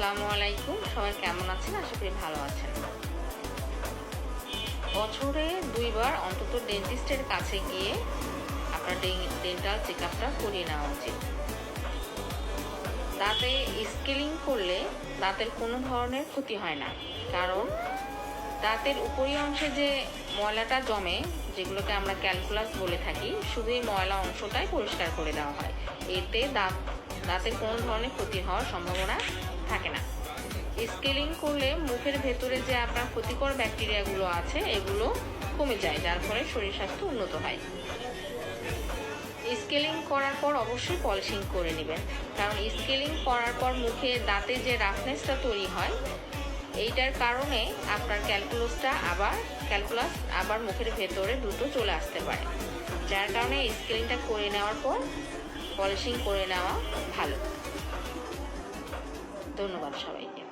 আসসালামু আলাইকুম। সবাই কেমন আছেন? আশা করি ভালো আছেন। বছরে দুইবার অন্তত ডেন্টিস্টের কাছে গিয়ে আপনার ডেন্টাল চেক আপটা করিয়ে নেওয়া উচিত। দাঁতে স্কেলিং করলে দাঁতের কোনো ধরনের ক্ষতি হয় না। কারণ দাঁতের উপরি অংশে যে ময়লাটা জমে, যেগুলোকে আমরা ক্যালকুলাস বলে থাকি, শুধু এই ময়লা অংশটাই পরিষ্কার করে দেওয়া হয়। এতে দাঁত দাঁতের কোনো ধরনের ক্ষতি হওয়ার সম্ভাবনা থাকে না। স্কেলিং করলে মুখের ভেতরে যে আপনার ক্ষতিকর ব্যাকটেরিয়াগুলো আছে, এগুলো কমে যায়, যার ফলে শরীর স্বাস্থ্য উন্নত হয়। স্কেলিং করার পর অবশ্যই পলিশিং করে নেবেন, কারণ স্কেলিং করার পর মুখে দাঁতে যে রাফনেসটা তৈরি হয় এইটার কারণে আপনার ক্যালকুলাসটা আবার, ক্যালকুলাস আবার মুখের ভেতরে দুটো চলে আসতে পারে। যার কারণে স্কেলিংটা করে নেওয়ার পর পলিশিং করে নেওয়া ভালো। ধন্যবাদ সবাইকে।